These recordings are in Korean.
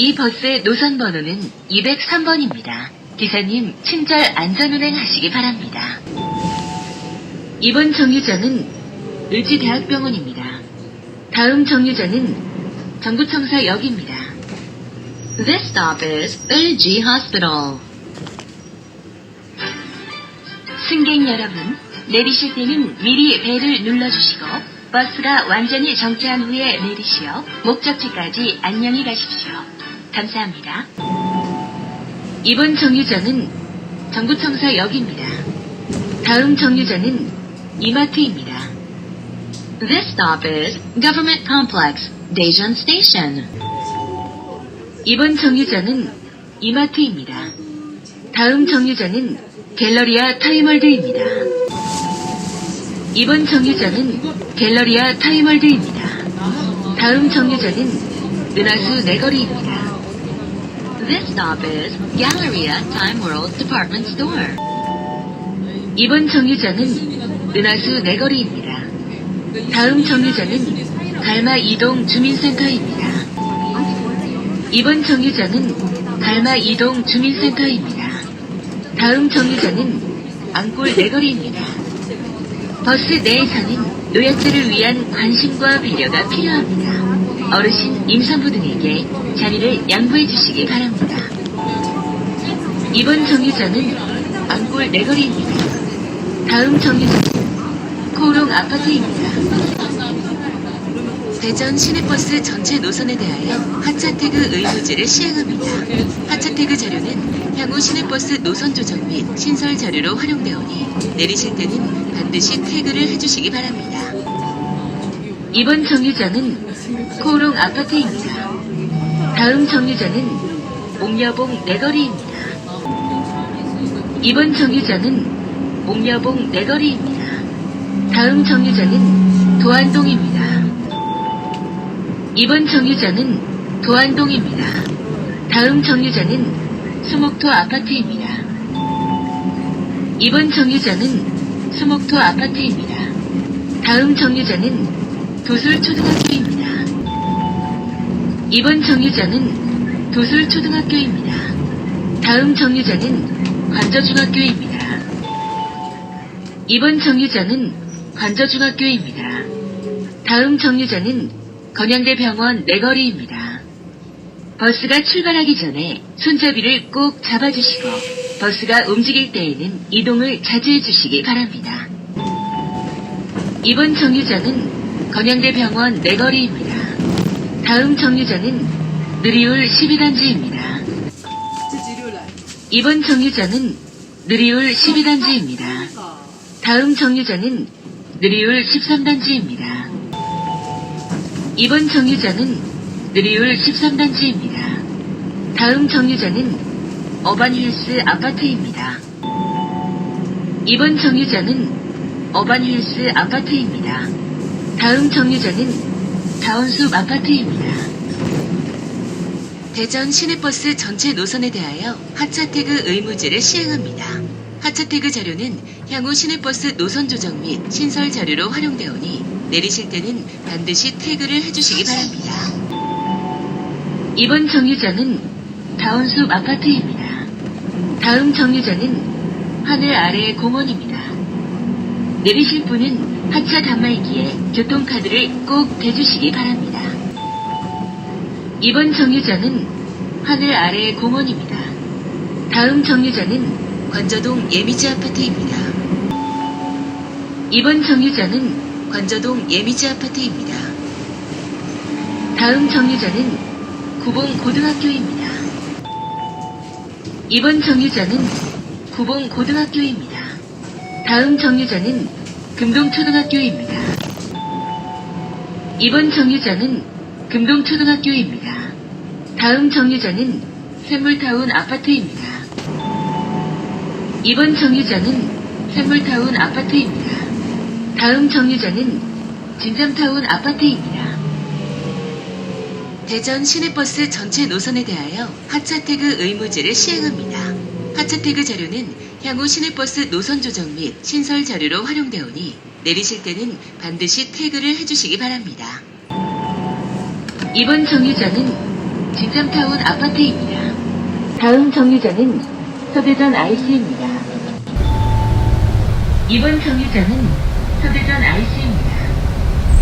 이 버스의 노선 번호는 203번입니다. 기사님, 친절 안전운행 하시기 바랍니다. 이번 정류장은 을지대학병원입니다. 다음 정류장은 정부청사역입니다. This stop is 을지 Hospital. 승객 여러분, 내리실 때는 미리 벨을 눌러주시고 버스가 완전히 정차한 후에 내리시어 목적지까지 안녕히 가십시오. 감사합니다. 이번 정류장은 정부청사역입니다. 다음 정류장은 이마트입니다. This stop is Government Complex, Daejeon Station. 이번 정류장은 이마트입니다. 다음 정류장은 갤러리아 타임월드입니다. 이번 정류장은 갤러리아 타임월드입니다. 다음 정류장은 은하수 내거리입니다. This stop is Galleria Time World Department Store. 이번 정류장은 은하수 내거리입니다. 다음 정류장은 갈마 이동 주민센터입니다. 이번 정류장은 갈마 이동 주민센터입니다. 다음 정류장은 안골 내거리입니다. 버스 내에서는 노약자를 위한 관심과 배려가 필요합니다. 어르신, 임산부 등에게 자리를 양보해 주시기 바랍니다. 이번 정류장은 안골 내거리입니다. 다음 정류장은 코롱 아파트입니다. 대전 시내버스 전체 노선에 대하여 하차 태그 의무제를 시행합니다. 하차 태그 자료는 향후 시내버스 노선 조정 및 신설 자료로 활용되오니 내리실 때는 반드시 태그를 해주시기 바랍니다. 이번 정류장은 코롱 아파트입니다. 다음 정류장은 옥녀봉 내거리입니다. 이번 정류장은 옥녀봉 내거리입니다. 다음 정류장은 도안동입니다. 이번 정류장은 도안동입니다. 다음 정류장은 수목토 아파트입니다. 이번 정류장은 수목토 아파트입니다. 다음 정류장은 도술초등학교입니다. 이번 정류장은 도술초등학교입니다. 다음 정류장은 관저중학교입니다. 이번 정류장은 관저중학교입니다. 다음 정류장은 건양대 병원 내거리입니다. 버스가 출발하기 전에 손잡이를 꼭 잡아주시고 버스가 움직일 때에는 이동을 자제해 주시기 바랍니다. 이번 정류장은 건양대 병원 내거리입니다. 다음 정류장은 느리울 12단지입니다. 이번 정류장은 느리울 12단지입니다. 다음 정류장은 느리울 13단지입니다. 이번 정류장은 느리울 13단지입니다. 다음 정류장은 어반힐스 아파트입니다. 이번 정류장은 어반힐스 아파트입니다. 다음 정류장은 다운숲 아파트입니다. 대전 시내버스 전체 노선에 대하여 하차 태그 의무제를 시행합니다. 하차 태그 자료는 향후 시내버스 노선 조정 및 신설 자료로 활용되오니 내리실 때는 반드시 태그를 해주시기 바랍니다. 이번 정류장은 다운숲 아파트입니다. 다음 정류장은 하늘 아래 공원입니다. 내리실 분은 하차 단말기에 교통카드를 꼭 대주시기 바랍니다. 이번 정류장은 하늘 아래 공원입니다. 다음 정류장은 관저동 예미지 아파트입니다. 이번 정류장은 관저동 예미지 아파트입니다. 다음 정류장은 구봉 고등학교입니다. 이번 정류장은 구봉 고등학교입니다. 다음 정류장은 금동초등학교입니다. 이번 정류장은 금동초등학교입니다. 다음 정류장은 샘물타운 아파트입니다. 이번 정류장은 샘물타운 아파트입니다. 다음 정류장은 진잠타운 아파트입니다. 대전 시내버스 전체 노선에 대하여 하차 태그 의무제를 시행합니다. 하차 태그 자료는 향후 시내버스 노선 조정 및 신설 자료로 활용되오니 내리실 때는 반드시 태그를 해주시기 바랍니다. 이번 정류장은 진삼타운 아파트입니다. 다음 정류장은 서대전 IC입니다. 이번 정류장은 서대전 IC입니다.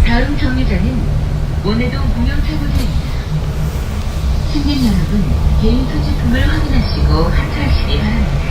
다음 정류장은 원해동 공영차고지입니다. 승객 여러분, 개인 소지품을 확인하시고 하차하시기 바랍니다.